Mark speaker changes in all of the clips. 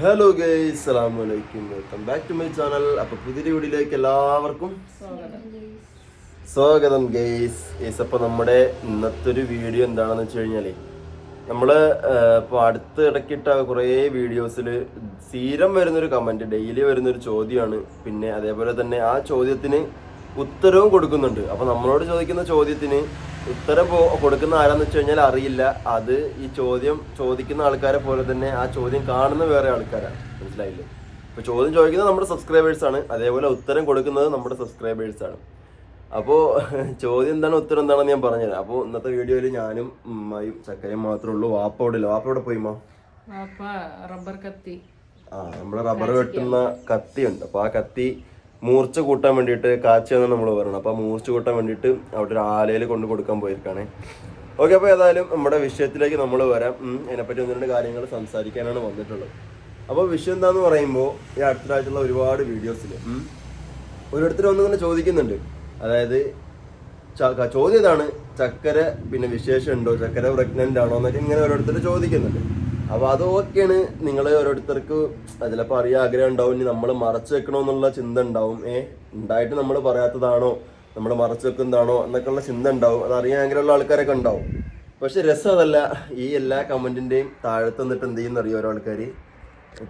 Speaker 1: Hello guys അസ്സലാമു അലൈക്കും welcome back to my channel അപ്പൊ പുതിയ വീഡിയോയിലേക്ക് എല്ലാവർക്കും സ്വാഗതം. ഗൈസ് ഗൈസ് അപ്പൊ നമ്മുടെ ഇന്നത്തെ ഒരു വീഡിയോ എന്താണെന്ന് വെച്ച് കഴിഞ്ഞാൽ നമ്മൾ ഇപ്പൊ അടുത്ത് ഇടയ്ക്കിട്ട കുറേ വീഡിയോസിൽ സ്ഥിരം വരുന്നൊരു കമന്റ് ഡെയിലി വരുന്നൊരു ചോദ്യമാണ് പിന്നെ അതേപോലെ തന്നെ ആ ചോദ്യത്തിന് ഉത്തരവും കൊടുക്കുന്നുണ്ട്. അപ്പൊ നമ്മളോട് ചോദിക്കുന്ന ചോദ്യത്തിന് ഉത്തരം കൊടുക്കുന്ന ആരാന്ന് വെച്ച് കഴിഞ്ഞാൽ അറിയില്ല. അത് ഈ ചോദ്യം ചോദിക്കുന്ന ആൾക്കാരെ പോലെ തന്നെ ആ ചോദ്യം കാണുന്ന വേറെ ആൾക്കാരാണ് മനസ്സിലായില്ലേ? ഇപ്പൊ ചോദ്യം ചോദിക്കുന്നത് നമ്മുടെ സബ്സ്ക്രൈബേഴ്സ് ആണ്. അതേപോലെ ഉത്തരം കൊടുക്കുന്നത് നമ്മുടെ സബ്സ്ക്രൈബേഴ്സ് ആണ്. അപ്പോൾ ചോദ്യം എന്താണ് ഉത്തരം എന്താണെന്ന് ഞാൻ പറഞ്ഞുതരാം. അപ്പോൾ ഇന്നത്തെ വീഡിയോയിൽ ഞാനും ഉമ്മയും ചക്കരയും മാത്രമേ ഉള്ളൂ. വാപ്പ അവിടെ ഇല്ല? വാപ്പ അവിടെ
Speaker 2: പോയി റബ്ബർ കത്തി.
Speaker 1: ആ നമ്മുടെ റബ്ബർ വെട്ടുന്ന കത്തി ഉണ്ട്. അപ്പോൾ ആ കത്തി മൂർച്ച കൂട്ടാൻ വേണ്ടിയിട്ട് കാച്ചെന്നാണ് നമ്മൾ പറയുന്നത്. അപ്പോൾ മൂർച്ച കൂട്ടാൻ വേണ്ടിയിട്ട് അവിടെ ഒരു ആലയിൽ കൊണ്ട് കൊടുക്കാൻ പോയിരിക്കുകയാണ് ഓക്കെ അപ്പോൾ ഏതായാലും നമ്മുടെ വിഷയത്തിലേക്ക് നമ്മൾ വരാം. അതിനെപ്പറ്റി ഒന്ന് രണ്ട് കാര്യങ്ങൾ സംസാരിക്കാനാണ് വന്നിട്ടുള്ളത്. അപ്പോൾ വിഷയം എന്താണെന്ന് പറയുമ്പോൾ ഈ അടുത്തതായിട്ടുള്ള ഒരുപാട് വീഡിയോസിൽ ഓരോരുത്തർ ഒന്നിങ്ങനെ ചോദിക്കുന്നുണ്ട്. അതായത് ചോദ്യം ഇതാണ് ചക്കര പിന്നെ വിശേഷം ഉണ്ടോ? ചക്കര പ്രഗ്നന്റ് ആണോ എന്നൊക്കെ ഇങ്ങനെ ഓരോരുത്തർ ചോദിക്കുന്നുണ്ട്. അപ്പൊ അതൊക്കെയാണ് നിങ്ങൾ ഓരോരുത്തർക്ക് ചിലപ്പോ അറിയാൻ ആഗ്രഹം ഉണ്ടാവും. ഇനി നമ്മൾ മറച്ചു വെക്കണമെന്നുള്ള ചിന്ത ഉണ്ടാവും. ഏ ഉണ്ടായിട്ട് നമ്മൾ പറയാത്തതാണോ? നമ്മൾ മറച്ചു വെക്കുന്നതാണോ? എന്നൊക്കെയുള്ള ചിന്ത ഉണ്ടാവും. അത് അറിയാൻ ആഗ്രഹമുള്ള ആൾക്കാരൊക്കെ ഉണ്ടാവും. പക്ഷെ രസം അതല്ല. ഈ എല്ലാ കമന്റിന്റെയും താഴത്ത് നിന്നിട്ട് എന്ത് ചെയ്യുന്ന അറിയോ ഓരോ ആൾക്കാർ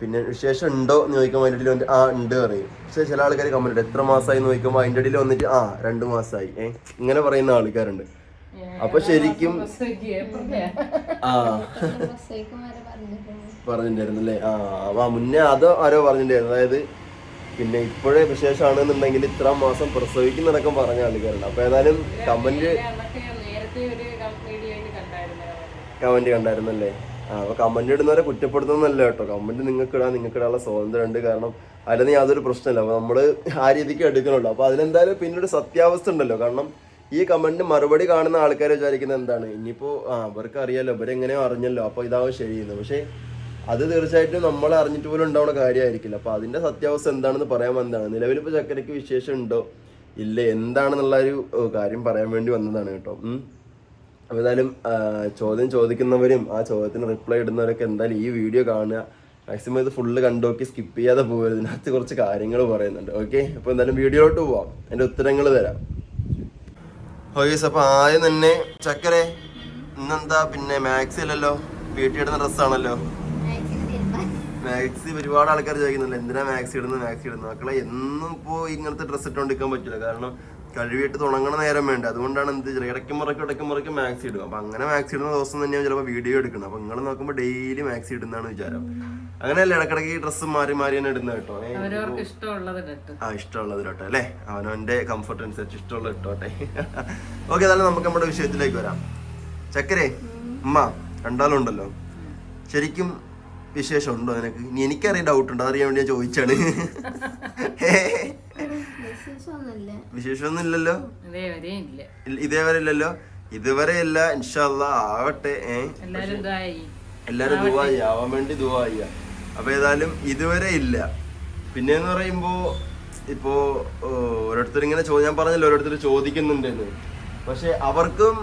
Speaker 1: പിന്നെ വിശേഷം ഉണ്ടോ എന്ന് അതിന്റെ ഇടയിൽ വന്നിട്ട് ആ ഉണ്ട് പറയും. പക്ഷെ ചില ആൾക്കാർ കമന്റ് എത്ര മാസമായി എന്ന് ചോദിക്കുമ്പോൾ അതിന്റെ ഇടയിൽ വന്നിട്ട് ആ രണ്ട് മാസമായി ഏ ഇങ്ങനെ പറയുന്ന ആൾക്കാരുണ്ട്. അപ്പൊ ശരിക്കും ആ. പറഞ്ഞിട്ടുണ്ടായിരുന്നല്ലേ? ആ ആ മുന്നേ അത് ആരോ പറഞ്ഞിട്ടുണ്ടായിരുന്നു. അതായത് പിന്നെ ഇപ്പോഴേ വിശേഷമാണെന്നുണ്ടെങ്കിൽ ഇത്ര മാസം പ്രസവിക്കുന്നതൊക്കെ പറഞ്ഞ ആൾക്കാരുണ്ട്. അപ്പൊ ഏതായാലും കമന്റ് കമന്റ് കണ്ടായിരുന്നല്ലേ? ആ അപ്പൊ കമന്റ് ഇടുന്നവരെ കുറ്റപ്പെടുത്തുന്നല്ല കേട്ടോ. കമന്റ് നിങ്ങൾക്ക് ഇടാൻ നിങ്ങൾക്ക് ഇടാനുള്ള സ്വാതന്ത്ര്യം ഉണ്ട്. കാരണം അതിലൊന്നും യാതൊരു പ്രശ്നമില്ല. അപ്പൊ നമ്മൾ ആ രീതിക്ക് എടുക്കണുള്ളൂ. അപ്പൊ അതിലെന്തായാലും പിന്നീട് സത്യാവസ്ഥ ഉണ്ടല്ലോ. കാരണം ഈ കമന്റ് മറുപടി കാണുന്ന ആൾക്കാർ വിചാരിക്കുന്നത് എന്താണ്? ഇനിയിപ്പോ ആ അവർക്ക് അറിയാലോ ഇവരെങ്ങനെയോ അറിഞ്ഞല്ലോ അപ്പൊ ഇതാവും ശരിയെന്ന്. പക്ഷേ അത് തീർച്ചയായിട്ടും നമ്മൾ അറിഞ്ഞിട്ട് പോലും ഉണ്ടാവുന്ന കാര്യമായിരിക്കില്ല. അപ്പൊ അതിന്റെ സത്യാവസ്ഥ എന്താണെന്ന് പറയാൻ വന്നതാണ്. നിലവിലിപ്പോ ചക്കരയ്ക്ക് വിശേഷം ഉണ്ടോ? ഇല്ല? എന്താണെന്നുള്ള ഒരു കാര്യം പറയാൻ വേണ്ടി വന്നതാണ് കേട്ടോ. അപ്പോൾ ഏതായാലും ചോദ്യം ചോദിക്കുന്നവരും ആ ചോദ്യത്തിന് റിപ്ലൈ ഇടുന്നവരൊക്കെ എന്തായാലും ഈ വീഡിയോ കാണുക. മാക്സിമം ഇത് ഫുള്ള് കണ്ടോക്കി സ്കിപ്പ് ചെയ്യാതെ പോകരുത് ഇതിനകത്ത് കുറച്ച് കാര്യങ്ങൾ പറയുന്നുണ്ട്. ഓക്കെ? അപ്പോൾ എന്തായാലും വീഡിയോയിലോട്ട് പോവാം. എന്റെ ഉത്തരങ്ങൾ തരാം. ഹോയ്സ് അപ്പൊ ആദ്യം തന്നെ ചക്കരെ ഇന്നെന്താ പിന്നെ മാക്സി അല്ലല്ലോ വീട്ടിൽ ഇടുന്ന ഡ്രസ്സാണല്ലോ. മാക്സി ഒരുപാട് ആൾക്കാർ ചോദിക്കുന്നുണ്ട് എന്തിനാ മാക്സി ഇടുന്നത്? മാക്സി ഇടുന്നത്? മക്കളെ എന്നും ഇപ്പോൾ ഇങ്ങനത്തെ ഡ്രസ്സ് ഇട്ടുകൊണ്ടിരിക്കാൻ പറ്റില്ല. കാരണം കഴുകിയിട്ട് തുടങ്ങണ നേരം വേണ്ട? അതുകൊണ്ടാണ് എന്ത് ചെയ്യുക ഇടയ്ക്ക് മുറയ്ക്ക് ഇടയ്ക്ക് മുറയ്ക്ക് മാക്സി ഇടും. അപ്പം അങ്ങനെ മാക്സി ഇടുന്ന ദിവസം തന്നെയാണ് ചിലപ്പോൾ വീഡിയോ എടുക്കണം അപ്പം നിങ്ങൾ നോക്കുമ്പോൾ ഡെയിലി മാക്സി ഇടുന്നതാണ് വിചാരം. അങ്ങനെയല്ല ഇടക്കിടയ്ക്ക് ഡ്രസ്സ് മാറി മാറി തന്നെ ഇടുന്ന കേട്ടോ? ആ ഇഷ്ടമുള്ളത് കേട്ടോ അല്ലേ? അവനവന്റെ കംഫർട്ട് അനുസരിച്ച് ഇഷ്ടമുള്ളത് ഇട്ടോട്ടെ. ഓക്കെ എന്നാലും നമുക്ക് നമ്മുടെ വിഷയത്തിലേക്ക് വരാം. ചക്കരെ ഉമ്മ രണ്ടാളുണ്ടല്ലോ ശരിക്കും വിശേഷം ഉണ്ടോ നിനക്ക്? ഇനി എനിക്കറിയാൻ ഡൗട്ട് ഉണ്ട്. അതറിയാൻ വേണ്ടി ഞാൻ ചോദിച്ചാണ്. വിശേഷമൊന്നും ഇല്ലല്ലോ
Speaker 2: അതേ വരെ ഇല്ല.
Speaker 1: ഇല്ല- ഇതേവരെ ഇല്ലല്ലോ? ഇതുവരെ ഇല്ല ഇൻഷല്ല ആവട്ടെ
Speaker 2: എല്ലാരും
Speaker 1: ദുബായി ആവാൻ വേണ്ടി ദുബായി അപ്പൊ ഏതായാലും ഇതുവരെ ഇല്ല. പിന്നെ എന്ന് പറയുമ്പോ ഇപ്പോ ഓരോരുത്തർ ഇങ്ങനെ ഞാൻ പറഞ്ഞല്ലോ ഓരോരുത്തർ ചോദിക്കുന്നുണ്ടെന്ന്. പക്ഷെ അവർക്കും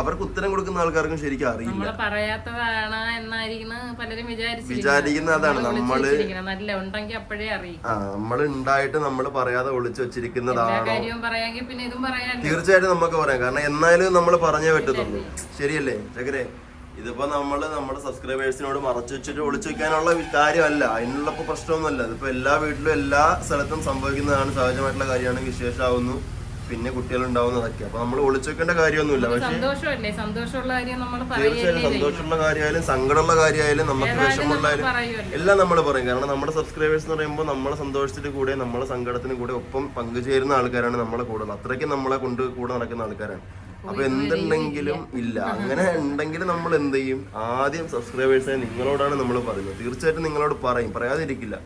Speaker 1: അവർക്ക് ഉത്തരം കൊടുക്കുന്ന ആൾക്കാർക്കും ശരിക്കും അറിയില്ല.
Speaker 2: നമ്മൾ പറയാത്തതാണ് എന്നായിരിക്കുന്ന പലരും
Speaker 1: വിചാരിക്കുന്ന അതാണ്.
Speaker 2: നമ്മൾ നല്ല ഉണ്ടെങ്കിൽ അപ്പോഴേ അറിയിക്കും.
Speaker 1: ആ നമ്മൾ ഉണ്ടായിട്ട് നമ്മൾ പറയാതെ ഒളിച്ചു വെച്ചിരിക്കുന്നതാണ്. തീർച്ചയായിട്ടും നമുക്ക് പറയാം. കാരണം എന്നാലും നമ്മൾ പറഞ്ഞേ പറ്റത്തുള്ളൂ. ശരിയല്ലേ? ചക്കരെ ഇതിപ്പോ നമ്മൾ നമ്മുടെ സബ്സ്ക്രൈബേഴ്സിനോട് മറച്ചു വെച്ചിട്ട് ഒളിച്ചു വെക്കാനുള്ള കാര്യമല്ല. അതിനുള്ള പ്രശ്നമൊന്നുമല്ല. ഇതിപ്പോ എല്ലാ വീട്ടിലും എല്ലാ സ്ഥലത്തും സംഭവിക്കുന്നതാണ്. സഹജമായിട്ടുള്ള കാര്യമാണ് വിശേഷമാവുന്നു. പിന്നെ കുട്ടികൾ ഉണ്ടാവുന്നതൊക്കെ അപ്പൊ നമ്മൾ ഒളിച്ചേക്കേണ്ട കാര്യമൊന്നുമില്ല. പക്ഷേ
Speaker 2: സന്തോഷമല്ലേ? സന്തോഷമുള്ള കാര്യം നമ്മൾ
Speaker 1: തീർച്ചയായും സന്തോഷമുള്ള കാര്യമായാലും സങ്കടമുള്ള കാര്യമായാലും നമുക്ക് വിഷമമുള്ളായാലും
Speaker 2: പറയുമല്ലോ.
Speaker 1: എല്ലാം നമ്മൾ പറയും. കാരണം നമ്മുടെ സബ്സ്ക്രൈബേഴ്സ് എന്ന് പറയുമ്പോൾ നമ്മളെ സന്തോഷത്തിന് കൂടെ നമ്മളെ സങ്കടത്തിന് കൂടെ ഒപ്പം പങ്കുചേരുന്ന ആൾക്കാരാണ് നമ്മളെ കൂടെ. അത്രയ്ക്ക് നമ്മളെ കൊണ്ട് കൂടെ നടക്കുന്ന ആൾക്കാരാണ്. അപ്പൊ എന്തുണ്ടെങ്കിലും ഇല്ല. അങ്ങനെ ഉണ്ടെങ്കിൽ നമ്മൾ എന്ത് ചെയ്യും? ആദ്യം സബ്സ്ക്രൈബേഴ്സിനെ നിങ്ങളോടാണ് നമ്മൾ പറയുന്നത്. തീർച്ചയായിട്ടും നിങ്ങളോട് പറയും. പറയാതിരിക്കില്ല.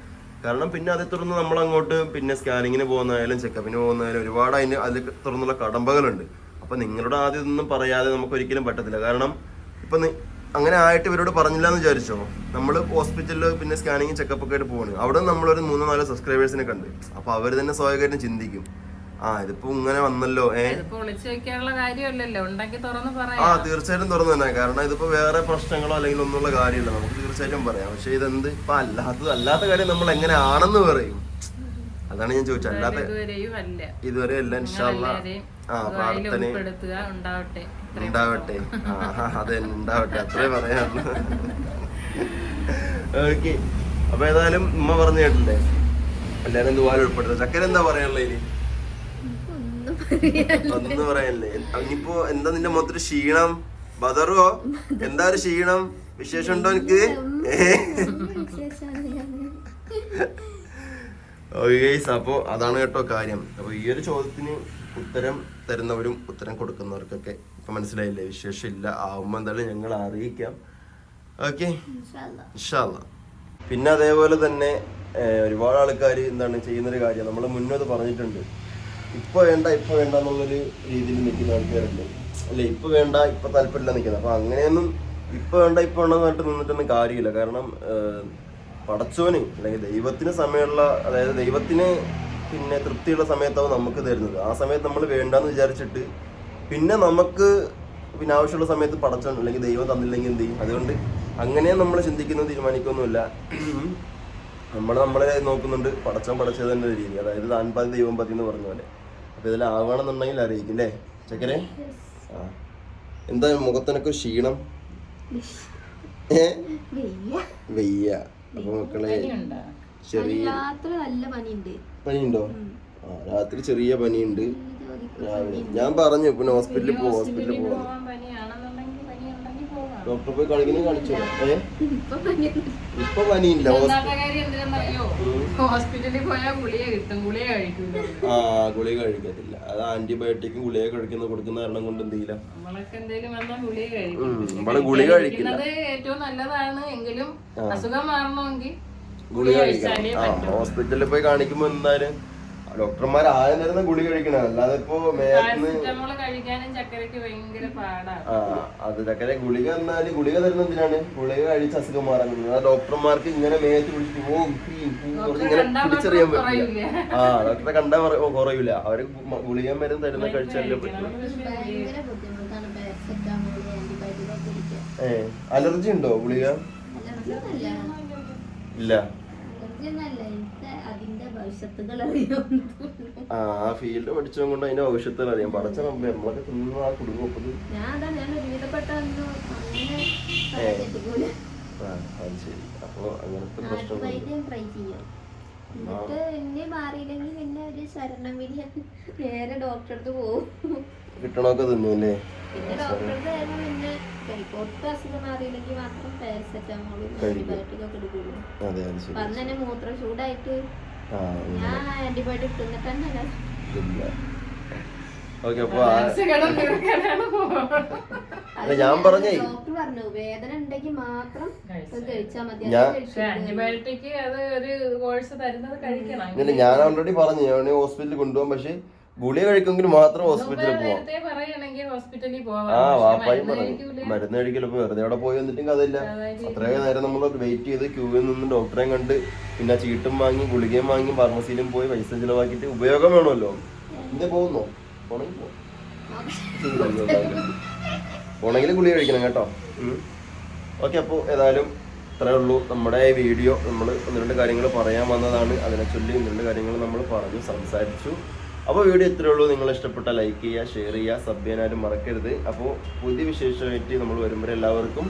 Speaker 1: കാരണം പിന്നെ അതേ തുടർന്ന് നമ്മൾ അങ്ങോട്ട് പിന്നെ സ്കാനിങ്ങിന് പോകുന്നതായാലും ചെക്കപ്പിന് പോകുന്നതായാലും ഒരുപാട് അതിന് അതിൽ തുറന്നുള്ള കടമ്പകളുണ്ട്. അപ്പൊ നിങ്ങളുടെ ആദ്യം ഇതൊന്നും പറയാതെ നമുക്ക് ഒരിക്കലും പറ്റത്തില്ല. കാരണം ഇപ്പൊ അങ്ങനെ ആയിട്ട് ഇവരോട് പറഞ്ഞില്ല എന്ന് വിചാരിച്ചോ നമ്മൾ ഹോസ്പിറ്റലിൽ പിന്നെ സ്കാനിങ് ചെക്കപ്പ് ഒക്കെ ആയിട്ട് പോവാണ്. അവിടെ നമ്മളൊരു മൂന്നോ നാലോ സബ്സ്ക്രൈബേഴ്സിനെ കണ്ട്. അപ്പോൾ അവർ തന്നെ സ്വാഭാവികമായിട്ടും ചിന്തിക്കും. ആ ഇതിപ്പോ ഇങ്ങനെ വന്നല്ലോ ഏ? ആ തീർച്ചയായിട്ടും തുറന്നു തന്നെ. കാരണം ഇതിപ്പോ വേറെ പ്രശ്നങ്ങളോ അല്ലെങ്കിൽ ഒന്നുള്ള കാര്യമില്ല. നമുക്ക് തീർച്ചയായിട്ടും പറയാം. പക്ഷെ ഇതെന്ത്? ഇപ്പൊ അല്ലാത്തത് അല്ലാത്ത കാര്യം നമ്മൾ എങ്ങനെ എങ്ങനെയാണെന്ന് പറയും. അതാണ് ഞാൻ ചോദിച്ചത്. അല്ലാത്ത ഇതുവരെ അല്ല ഇൻഷാല്ല ആ പ്രാർത്ഥന
Speaker 2: ഉണ്ടാവട്ടെ.
Speaker 1: ആ അതെ ഉണ്ടാവട്ടെ. അത്രേ പറയാം. ഓക്കെ. അപ്പൊ ഏതായാലും ഉമ്മ പറഞ്ഞു കേട്ടില്ലേ എല്ലാരും ഉൾപ്പെടുത്തുക ചക്കര എന്താ പറയാനുള്ളത് ഇനി ഒന്നും പറയല്ലേ? ഇനിയിപ്പോ എന്താ നിന്റെ മൊത്തം ക്ഷീണം? ബദറോ എന്താ ഒരു ക്ഷീണം? വിശേഷം ഉണ്ടോ എനിക്ക് അപ്പോ അതാണ് കേട്ടോ കാര്യം. അപ്പൊ ഈ ഒരു ചോദ്യത്തിന് ഉത്തരം തരുന്നവരും ഉത്തരം കൊടുക്കുന്നവർക്കൊക്കെ ഇപ്പൊ മനസ്സിലായില്ലേ? വിശേഷം ഇല്ല ആവുമ്പോ എന്തായാലും ഞങ്ങൾ അറിയിക്കാം. ഓക്കെ? ഇൻഷാല്ല പിന്നെ അതേപോലെ തന്നെ ഒരുപാട് ആൾക്കാർ എന്താണ് ചെയ്യുന്നൊരു കാര്യം. നമ്മൾ മുന്നോട്ട് പറഞ്ഞിട്ടുണ്ട്. ഇപ്പൊ വേണ്ട ഇപ്പൊ വേണ്ട എന്നുള്ളൊരു രീതിയിൽ നിൽക്കുന്ന ആൾക്കാരുണ്ട്. അല്ലെ ഇപ്പൊ വേണ്ട ഇപ്പൊ താല്പര്യമില്ല നിൽക്കുന്നത് അപ്പൊ അങ്ങനെയൊന്നും ഇപ്പൊ വേണ്ട ഇപ്പൊ വേണ്ട എന്ന് പറഞ്ഞിട്ട് നിന്നിട്ടൊന്നും കാര്യമില്ല. കാരണം പടച്ചോന് അല്ലെങ്കിൽ ദൈവത്തിന് സമയമുള്ള അതായത് ദൈവത്തിന് പിന്നെ തൃപ്തിയുള്ള സമയത്താവും നമുക്ക് തരുന്നത്. ആ സമയത്ത് നമ്മൾ വേണ്ടെന്ന് വിചാരിച്ചിട്ട് പിന്നെ നമുക്ക് പിന്നെ ആവശ്യമുള്ള സമയത്ത് പടച്ചോൻ അല്ലെങ്കിൽ ദൈവം തന്നില്ലെങ്കിൽ എന്ത് ചെയ്യും? അതുകൊണ്ട് അങ്ങനെ നമ്മൾ ചിന്തിക്കുന്നത് തീരുമാനിക്കൊന്നുമില്ല. നമ്മൾ നമ്മളെ നോക്കുന്നുണ്ട്. പടച്ചോൻ പടച്ചത് തന്നെ രീതി. അതായത് താൻ പതി ദൈവം പതി എന്ന് പറഞ്ഞ പോലെ. അപ്പൊ ഇതിൽ ആവണമെന്നുണ്ടെങ്കിൽ അറിയിക്കും അല്ലേ ചക്കരെ? ആ. എന്താ മുഖത്തിനൊക്കെ ക്ഷീണം? ഏ? വെയ്യ. അപ്പൊ മക്കളെ
Speaker 2: ഉണ്ടോ
Speaker 1: ചെറിയ
Speaker 3: പനിയുണ്ട്.
Speaker 1: ആ രാത്രി ചെറിയ പനിയുണ്ട്. രാവിലെ. ഞാൻ പറഞ്ഞു പിന്നെ ഹോസ്പിറ്റലിൽ പോ ഹോസ്പിറ്റലിൽ പോ
Speaker 2: പോവാൻ പനിയാണെന്നുണ്ടെങ്കിൽ പനി പോകാം.
Speaker 1: ഡോക്ടറെ പോയി കളിക്കുന്നു കളിച്ചോ ഏ?
Speaker 3: ഇപ്പൊ
Speaker 1: പനിയില്ല. ഹോസ്-
Speaker 2: ഒന്നാമത്തെ കാര്യം എന്തിനാണെന്നറിയോ ഹോസ്പിറ്റലിൽ പോയാൽ ഗുളിക കിട്ടും ഗുളിക കഴിക്കില്ല
Speaker 1: ആ ഗുളിക കഴിക്കത്തില്ല. അത് ആന്റിബയോട്ടിക്കും ഗുളിക കഴിക്കുന്ന കൊടുക്കുന്ന കാരണം കൊണ്ട് എന്ത് ചെയ്യില്ല
Speaker 2: നമ്മളൊക്കെ എന്തെങ്കിലും വന്നാൽ ഗുളിക കഴിക്കും.
Speaker 1: നമ്മൾ ഗുളിക കഴിക്കില്ല
Speaker 2: കഴിക്കുന്നത് ഏറ്റവും നല്ലതാണ് എങ്കിലും അസുഖം മാറണമെങ്കിൽ
Speaker 1: ഗുളിക കഴിക്കണം. ആ ഹോസ്പിറ്റലിൽ പോയി കാണിക്കുമ്പോ എന്തായാലും ഡോക്ടർമാർ ആദ്യം തരുന്ന ഗുളി കഴിക്കണം. അല്ലാതെ ഇപ്പോ മേത്തുനിന്ന് ആ അത് ചക്കര ഗുളിക എന്നാൽ ഗുളിക തരുന്ന എന്തിനാണ്? ഗുളിക കഴിച്ച് അസുഖം മാറാൻ ആ ഡോക്ടർമാർക്ക് ഇങ്ങനെ മേത്ത് പിടിച്ചിട്ട് ഓ ക്രീം ക്രീം എന്ന് പറഞ്ഞ് ഇങ്ങനെ പിടിച്ചറിയാൻ പറ്റില്ല. ആ ഡോക്ടറെ കണ്ടാ പറ- കുറയൂല. അവർ ഗുളിക മരുന്ന് തരുന്ന കഴിച്ചാലേ പറ്റും.
Speaker 3: ഭയങ്കര ബുദ്ധിമുട്ടാണ് പാരസെറ്റാമോൾ ആന്റിബയോട്ടിക് ഒക്കെ കുടിക്കാൻ.
Speaker 1: ഏ അലർജി ഉണ്ടോ ഗുളിക? ഇല്ല. ആ ഫീൽഡ് പഠിച്ചത് കൊണ്ട് അതിന്റെ ഭവിഷ്യത്തുകൾ അറിയാം. പഠിച്ച നമ്മളൊക്കെ തിന്ന ആ കുടുംബപ്പത്
Speaker 3: ഞാൻ അതാ
Speaker 1: ശരി. അപ്പൊ അങ്ങനത്തെ
Speaker 3: പ്രശ്നം പോകും
Speaker 1: കിട്ടണമൊക്കെ തിന്നു അല്ലേ?
Speaker 3: പിന്നെ ഡോക്ടറുടെ ആയിരുന്നു പിന്നെ കഴിക്കോട്ട് അസുഖം മാറിയില്ലെങ്കിൽ മാത്രം പാരസെറ്റാമോളും
Speaker 1: കഴിക്കും.
Speaker 3: ആന്റിബയോട്ടിക് ഒക്കെ എടുക്കുള്ളൂ.
Speaker 1: അതെ അത് ശരി.
Speaker 3: അപ്പൊ അന്ന് തന്നെ മൂത്രം ചൂടായിട്ട്
Speaker 1: ആ
Speaker 3: ഞാൻ ആന്റിബയോട്ടിക് തിന്നിട്ട് തന്നെ
Speaker 1: ഇല്ല. ഓക്കെ അപ്പൊ ആ
Speaker 2: അസുഖം തീർക്കാനാണ് പോകുന്നത്
Speaker 1: അല്ല, ഞാൻ പറഞ്ഞേ.
Speaker 3: ഡോക്ടർ പറഞ്ഞു വേദന ഉണ്ടെങ്കിൽ മാത്രം അത് കഴിച്ചാൽ മതി.
Speaker 1: ഞാൻ-
Speaker 3: അത്
Speaker 2: പക്ഷെ ആന്റിബയോട്ടിക് അത് ഒരു കോഴ്സ് തരുന്നത് കഴിക്കണം.
Speaker 1: ഇല്ല ഞാൻ ഓൾറെഡി പറഞ്ഞു. ഞാൻ ഹോസ്പിറ്റലിൽ കൊണ്ടുപോകാൻ പക്ഷെ ഗുളിക കഴിക്കുമെങ്കിൽ മാത്രം ഹോസ്പിറ്റലിൽ പോവാം. ആ വാപ്പായും പറഞ്ഞു മരുന്ന് കഴിക്കലോ വെറുതെ അവിടെ പോയി വന്നിട്ടും കഥയില്ല. അത്രയും നേരം നമ്മൾ വെയിറ്റ് ചെയ്ത് ക്യൂവിൽ നിന്ന് ഡോക്ടറെയും കണ്ട് പിന്നെ ചീട്ടും വാങ്ങി ഗുളികയും വാങ്ങി ഫാർമസിയിലും പോയി പൈസ ചിലവാക്കിയിട്ട് ഉപയോഗം വേണമല്ലോ. ഇന്നെ പോകുന്നോ? പോണെങ്കിൽ പോ. പോണെങ്കിൽ ഗുളിക കഴിക്കണം കേട്ടോ. ഓക്കെ അപ്പോൾ ഏതായാലും ഇത്രേ ഉള്ളൂ. നമ്മുടെ വീഡിയോ നമ്മൾ ഒന്ന് രണ്ട് കാര്യങ്ങൾ പറയാൻ വന്നതാണ്. അതിനെ ചൊല്ലി ഒന്ന് രണ്ട് കാര്യങ്ങൾ നമ്മൾ പറഞ്ഞു സംസാരിച്ചു. അപ്പോൾ വീഡിയോ ഇത്രേ ഉള്ളൂ നിങ്ങൾ ഇഷ്ടപ്പെട്ട ലൈക്ക് ചെയ്യുക ഷെയർ ചെയ്യുക സബ് ചെയ്യാനായിട്ട് മറക്കരുത് അപ്പോൾ പുതിയ വിശേഷമായിട്ട് നമ്മൾ വരുമ്പോൾ എല്ലാവർക്കും.